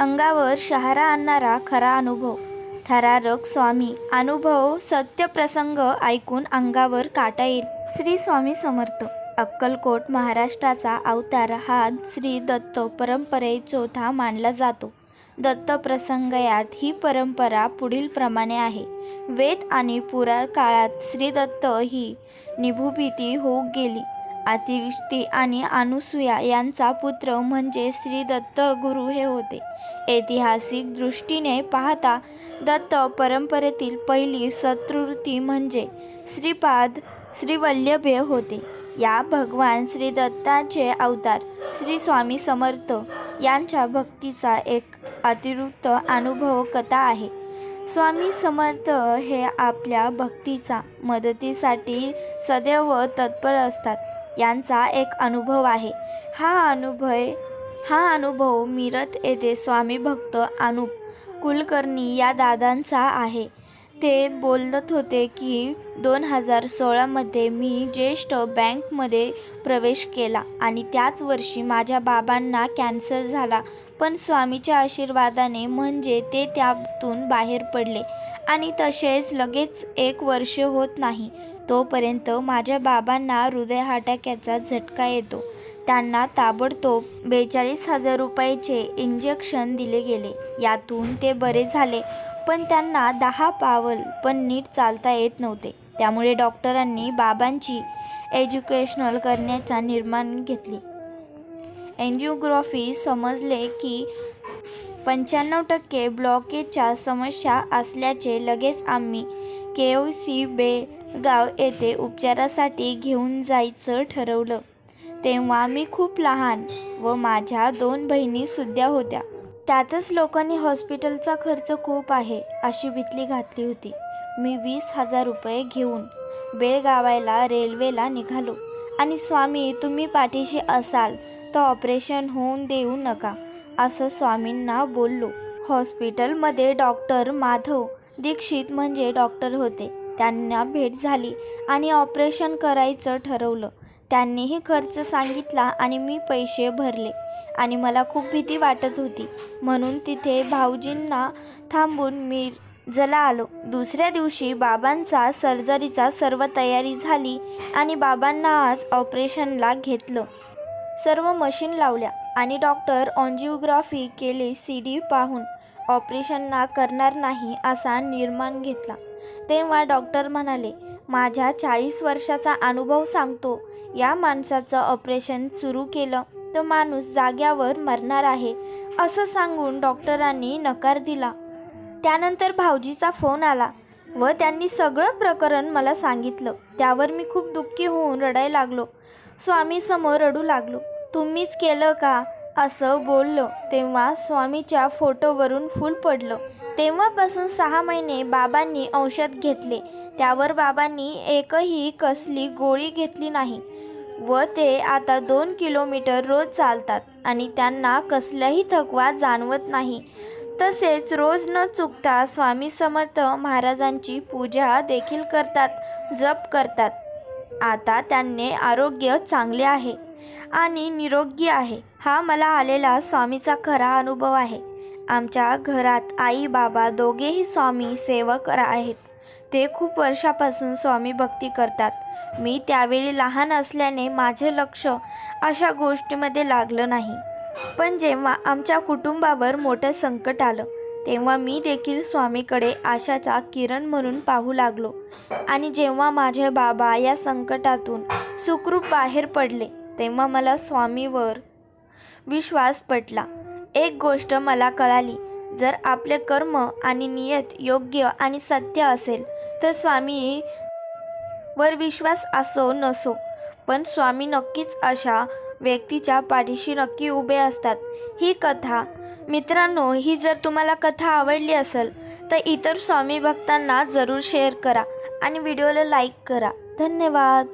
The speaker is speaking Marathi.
अंगावर शहारा आणणारा खरा अनुभव. थरारक स्वामी अनुभव सत्य प्रसंग ऐकून अंगावर काटा येईल. श्री स्वामी समर्थ. अक्कलकोट महाराष्ट्राचा अवतार हा श्री दत्त परंपरे चौथा मानला जातो. दत्त प्रसंगयात ही परंपरा पुढील प्रमाणे आहे. वेद आणि पुराण काळात श्री दत्त ही निभूभीती होऊ गेली. अतिवृष्टी आणि अनुसूया यांचा पुत्र म्हणजे श्री दत्त गुरु हे होते. ऐतिहासिक दृष्टीने पाहता दत्त परंपरेतील पहिली सत्कृती म्हणजे श्रीपाद श्रीवल्लभे होते. या भगवान श्री दत्ताचे अवतार श्री स्वामी समर्थ यांच्या भक्तीचा एक अतिरिक्त अनुभव कथा आहे. स्वामी समर्थ हे आपल्या भक्तीचा मदतीसाठी सदैव तत्पर असतात. यांचा एक अनुभव आहे. हा अनुभव हा अनुभव मिरत येथे स्वामी भक्त अनुप कुलकर्णी या दादांचा आहे. ते बोलत होते की दोन हजार सोळामध्ये मी ज्येष्ठ बँकमध्ये प्रवेश केला आणि त्याच वर्षी माझ्या बाबांना कॅन्सर झाला. पण स्वामीच्या आशीर्वादाने म्हणजे ते त्यातून बाहेर पडले आणि तसेच लगेच एक वर्ष होत नाही तोपर्यंत माझ्या बाबांना हृदय हाटाक्याचा झटका येतो. त्यांना ताबडतोब बेचाळीस हजार रुपयाचे इंजेक्शन दिले गेले. यातून ते बरे झाले. पण त्यांना दहा पावल पण नीट चालता येत नव्हते. त्यामुळे डॉक्टरांनी बाबांची एज्युकेशनल करण्याचा निर्माण घेतली. एन्जिओग्राफी समजले की पंच्याण्णव टक्के ब्लॉकेजच्या समस्या असल्याचे लगेच आम्ही के ओ सी बेगाव येथे उपचारासाठी घेऊन जायचं ठरवलं. तेव्हा मी खूप लहान व माझ्या दोन बहिणीसुद्धा होत्या. त्यातच लोकांनी हॉस्पिटलचा खर्च खूप आहे अशी भीतली घातली होती. मी वीस हजार रुपये घेऊन बेळगावायला रेल्वेला निघालो. आणि स्वामी तुम्ही पाठीशी असाल तर ऑपरेशन होऊन देऊ नका असं स्वामींना बोललो. हॉस्पिटलमध्ये डॉक्टर माधव दीक्षित म्हणजे डॉक्टर होते. त्यांना भेट झाली आणि ऑपरेशन करायचं ठरवलं. त्यांनीही खर्च सांगितला आणि मी पैसे भरले. आणि मला खूप भीती वाटत होती. म्हणून तिथे भाऊजींना थांबून मी जला आलो. दुसऱ्या दिवशी बाबांचा सर्जरीचा सर्व तयारी झाली आणि बाबांना आज ऑपरेशनला घेतलं. सर्व मशीन लावल्या आणि डॉक्टर ऑन्जिओग्राफी केले सी डी पाहून. ऑपरेशन ना करणार नाही असा निर्माण घेतला. तेव्हा डॉक्टर म्हणाले माझ्या चाळीस वर्षाचा अनुभव सांगतो या माणसाचं ऑपरेशन सुरू केलं तर माणूस जाग्यावर मरणार आहे असं सांगून डॉक्टरांनी नकार दिला. त्यानंतर भाऊजीचा फोन आला व त्यांनी सगळं प्रकरण मला सांगितलं. त्यावर मी खूप दुःखी होऊन रडायला लागलो. स्वामीसमोर रडू लागलो. तुम्हीच केलं का? असं बोललो. तेव्हा स्वामीच्या फोटोवरून फूल पडलं. तेव्हापासून सहा महिने बाबांनी औषध घेतले. त्यावर बाबांनी एकही कसली गोळी घेतली नाही व ते आता दोन किलोमीटर रोज चालतात आणि त्यांना कसलाही थकवा जाणवत नाही. तसेच रोज न चुकता स्वामी समर्थ महाराजांची पूजा देखील करतात जप करतात. आता त्यांनी आरोग्य चांगले आहे आणि निरोगी आहे. हा मला आलेला स्वामीचा खरा अनुभव आहे. आमच्या घरात आई बाबा दोघेही स्वामी सेवक आहेत. ते खूप वर्षापासून स्वामी भक्ती करतात. मी त्यावेळी लहान असल्याने माझे लक्ष अशा गोष्टीमध्ये लागलं नाही. पण जेव्हा आमच्या कुटुंबावर मोठं संकट आलं तेव्हा मी देखील स्वामीकडे आशाचा किरण म्हणून पाहू लागलो. आणि जेव्हा माझे बाबा या संकटातून सुखरूप बाहेर पडले तेव्हा मला स्वामीवर विश्वास पटला. एक गोष्ट मला कळाली. जर आपले कर्म आणि नियत योग्य आणि सत्य असेल तर स्वामी वर विश्वास असो नसो. पण स्वामी नक्कीच अशा व्यक्तीच्या पाठीशी नक्की उभे असतात. ही कथा मित्रांनो ही जर तुम्हाला कथा आवडली असेल तर इतर स्वामी भक्तांना जरूर शेअर करा आणि व्हिडिओला लाईक करा. धन्यवाद.